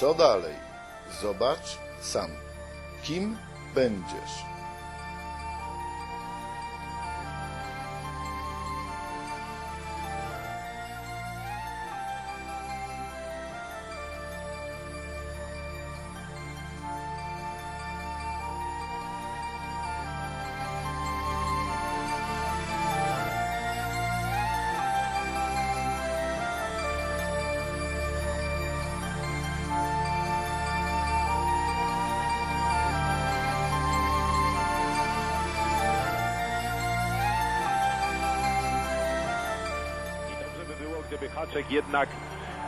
Co dalej? Zobacz sam. Kim będziesz? Gdyby Haczek jednak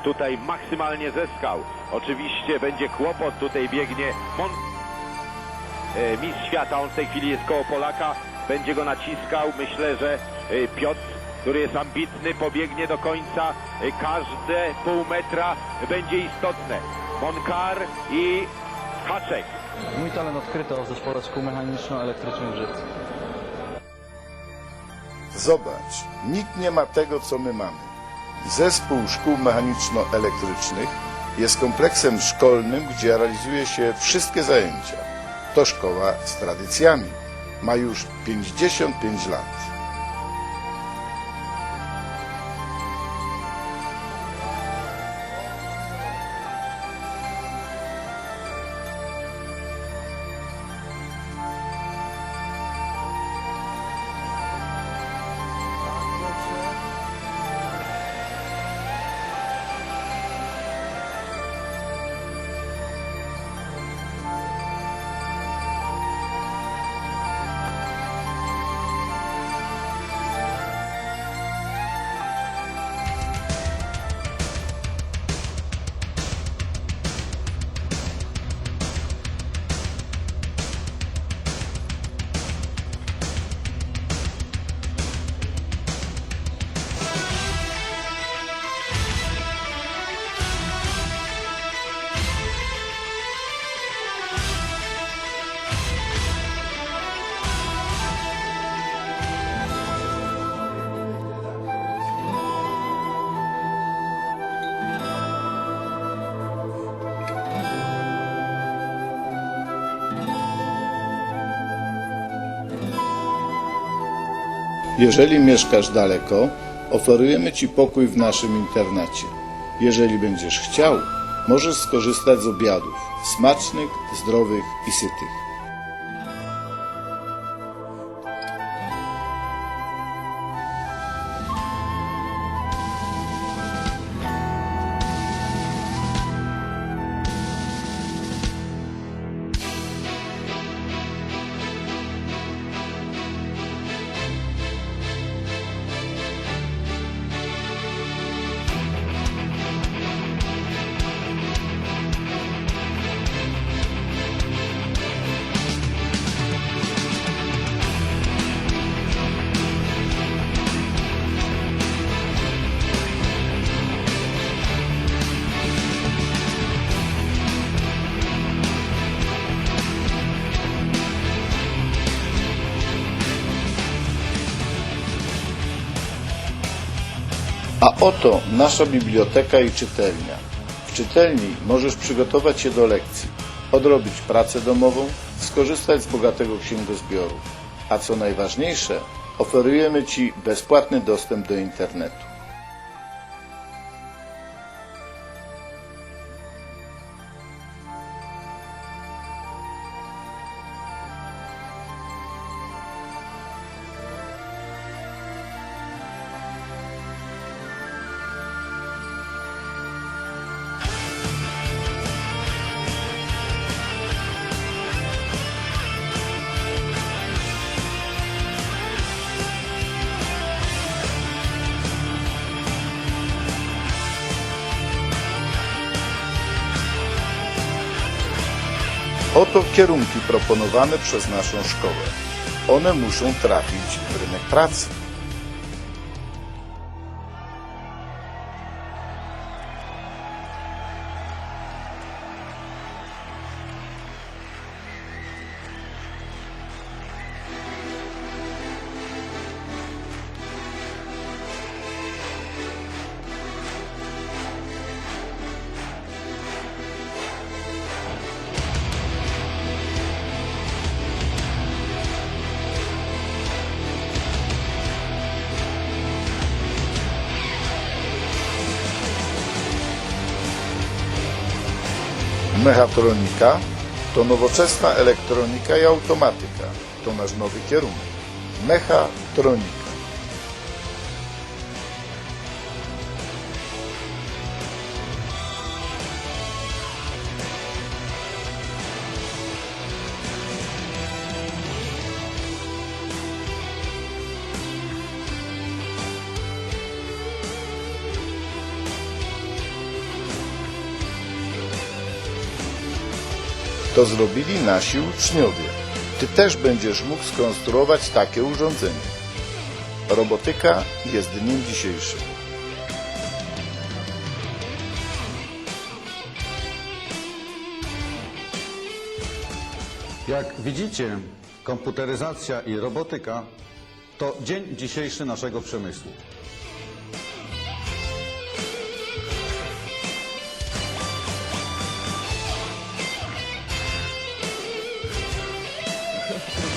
tutaj maksymalnie zyskał. Oczywiście będzie kłopot, tutaj biegnie Mon... e, mistrz świata, on w tej chwili jest koło Polaka, będzie go naciskał. Myślę, że e, Piotr, który jest ambitny, pobiegnie do końca. E, Każde pół metra będzie istotne. Monkar i Haczek. Mój talent odkryto w zespole szkół mechaniczno-elektrycznych w Żywcu. Zobacz, nikt nie ma tego, co my mamy. Zespół szkół mechaniczno-elektrycznych jest kompleksem szkolnym, gdzie realizuje się wszystkie zajęcia. To szkoła z tradycjami. Ma już 55 lat. Jeżeli mieszkasz daleko, oferujemy Ci pokój w naszym internacie. Jeżeli będziesz chciał, możesz skorzystać z obiadów smacznych, zdrowych i sytych. A oto nasza biblioteka i czytelnia. W czytelni możesz przygotować się do lekcji, odrobić pracę domową, skorzystać z bogatego księgozbioru. A co najważniejsze, oferujemy Ci bezpłatny dostęp do internetu. Oto kierunki proponowane przez naszą szkołę. One muszą trafić w rynek pracy. Mechatronika to nowoczesna elektronika i automatyka. To nasz nowy kierunek. Mechatronika. To zrobili nasi uczniowie. Ty też będziesz mógł skonstruować takie urządzenie. Robotyka jest dniem dzisiejszym. Jak widzicie, komputeryzacja i robotyka to dzień dzisiejszy naszego przemysłu.